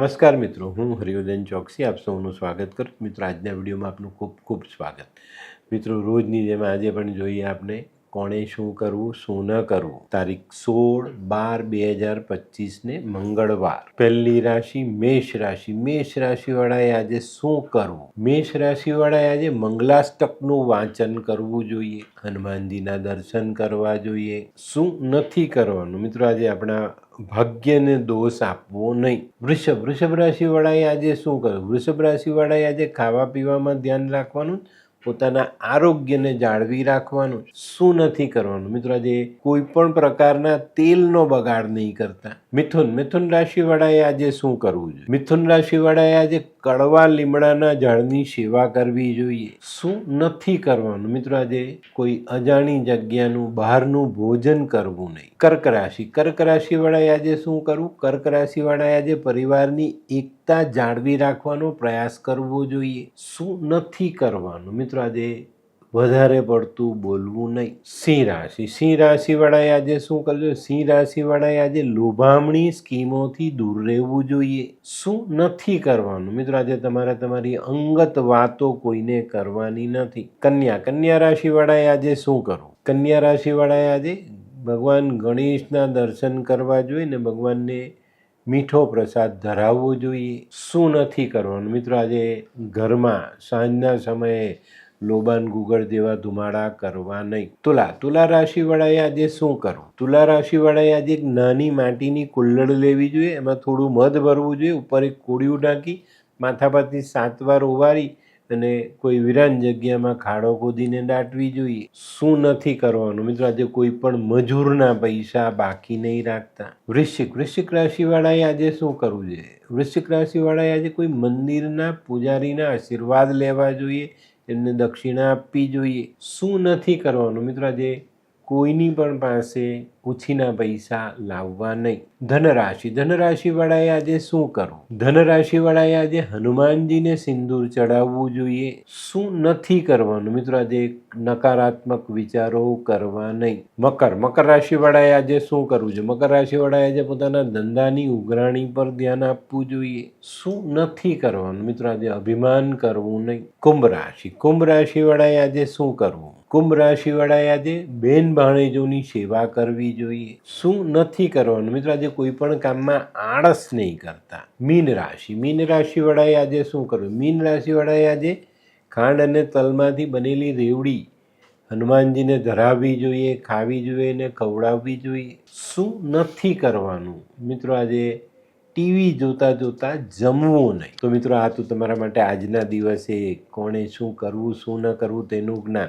નમસ્કાર મિત્રો, હું હરિવર્ધન ચોકસી, આપ સૌનું સ્વાગત કરું મિત્રો, આજના વિડીયોમાં આપનું ખૂબ ખૂબ સ્વાગત. મિત્રો, રોજની જેમ આજે પણ જોઈએ આપણે કોણે શું કરવું, શું ન કરવું? તારીખ સોળ બાર બે હજાર પચીસને મંગળવાર. પહેલી રાશિ મેષ રાશિ. મેષ રાશિવાળાએ આજે શું કરવું? મેષ રાશિવાળાએ આજે મંગલાષ્ટકનું વાંચન કરવું જોઈએ, હનુમાનજીના દર્શન કરવા જોઈએ. શું નથી કરવાનું? મિત્રો, આજે આપણા ભાગ્યને દોષ આપવો નહીં. વૃષભ. વૃષભ રાશિવાળાએ આજે શું કરવું વૃષભ રાશિવાળાએ આજે ખાવા પીવામાં ધ્યાન રાખવાનું પોતાના આરોગ્યને જાળવી રાખવાનું શું નથી કરવાનું? મિત્રો, આજે કોઈ પણ પ્રકારના તેલનો બગાડ નહીં કરતા. મિથુન મિથુન રાશિવાળાએ આજે શું કરવું જોઈએ? મિથુન રાશિવાળાએ આજે કડવા લીમડાના ઝાડની સેવા કરવી જોઈએ. શું નથી કરવાનું? મિત્રો, આજે કોઈ અજાણી જગ્યાનું બહારનું ભોજન કરવું નહીં. કર્ક રાશિ. કર્ક રાશિવાળાએ આજે શું કરવું? કર્ક રાશિવાળાએ આજે પરિવારની એકતા જાળવી રાખવાનો પ્રયાસ કરવો જોઈએ. શું નથી કરવાનું? મિત્રો, આજે વધારે પડતું બોલવું નહીં. સિંહ રાશિ. સિંહ રાશિવાળાએ આજે શું કરજો સિંહ રાશિવાળાએ આજે લોભામણી સ્કીમોથી દૂર રહેવું જોઈએ. શું નથી કરવાનું? મિત્રો, આજે તમારે તમારી અંગત વાતો કોઈને કરવાની નથી. કન્યા. કન્યા રાશિવાળાએ આજે શું કરવું? કન્યા રાશિવાળાએ આજે ભગવાન ગણેશના દર્શન કરવા જોઈએ ને ભગવાનને મીઠો પ્રસાદ ધરાવવો જોઈએ. શું નથી કરવાનું? મિત્રો, આજે ઘરમાં સાંજના સમયે લોબાન ગુગળ જેવા ધુમાડા કરવા નહીં. તુલા તુલા રાશિવાળાએ આજે શું કરવું? તુલા રાશિવાળાએ આજે એક નાની માટીની કુલ્લડ લેવી જોઈએ, એમાં થોડું મધ ભરવું જોઈએ, ઉપર એક કોળિયું નાખી માથા પરથી સાત વાર ઉવારી અને કોઈ વિરાન જગ્યામાં ખાડો ખોદીને દાટવી જોઈએ. શું નથી કરવાનું? મિત્રો, આજે કોઈ પણ મજૂરના પૈસા બાકી નહીં રાખતા. વૃશ્ચિક વૃશ્ચિક રાશિવાળાએ આજે શું કરવું જોઈએ? વૃશ્ચિક રાશિવાળાએ આજે કોઈ મંદિરના પૂજારીના આશીર્વાદ લેવા જોઈએ એમને દક્ષિણા આપવી જોઈએ. શું નથી કરવાનું? મિત્રો આજે કોઈની પણ પાસે ઉછીના પૈસા લાવવા નહીં. ધનરાશિ, ધનરાશિવાળાએ આજે શું કરવું? ધનરાશિવાળાએ આજે હનુમાનજીને સિંદૂર ચડાવવું જોઈએ. શું નથી કરવાનું? મિત્રો, આજે નકારાત્મક વિચારો કરવા નહીં. મકર મકર રાશિવાળાએ આજે શું કરવું છે મકર રાશિવાળાએ આજે પોતાના ધંધાની ઉઘરાણી પર ધ્યાન આપવું જોઈએ. શું નથી કરવાનું? મિત્રો, આજે અભિમાન કરવું નહીં. કુંભ રાશિ, કુંભ રાશિવાળાએ આજે શું કરવું? કુંભ રાશિવાળાએ આજે બેન ભાણેજોની સેવા કરવી જોઈએ. શું નથી કરવાનું? મિત્રો, આજે કોઈ પણ કામમાં આળસ નહીં કરતા. મીન રાશિ. મીન રાશિવાળાએ આજે શું કરવું મીન રાશિવાળાએ આજે ખાંડ અને તલમાંથી બનેલી રેવડી હનુમાનજીને ધરાવવી જોઈએ, ખાવી જોઈએ અને ખવડાવવી જોઈએ. શું નથી કરવાનું? મિત્રો, આજે ટીવી જોતા જોતા જમવું નહીં. તો મિત્રો, આ તો તમારા માટે આજના દિવસે કોણે શું કરવું, શું ન કરવું તેનું જ્ઞાન.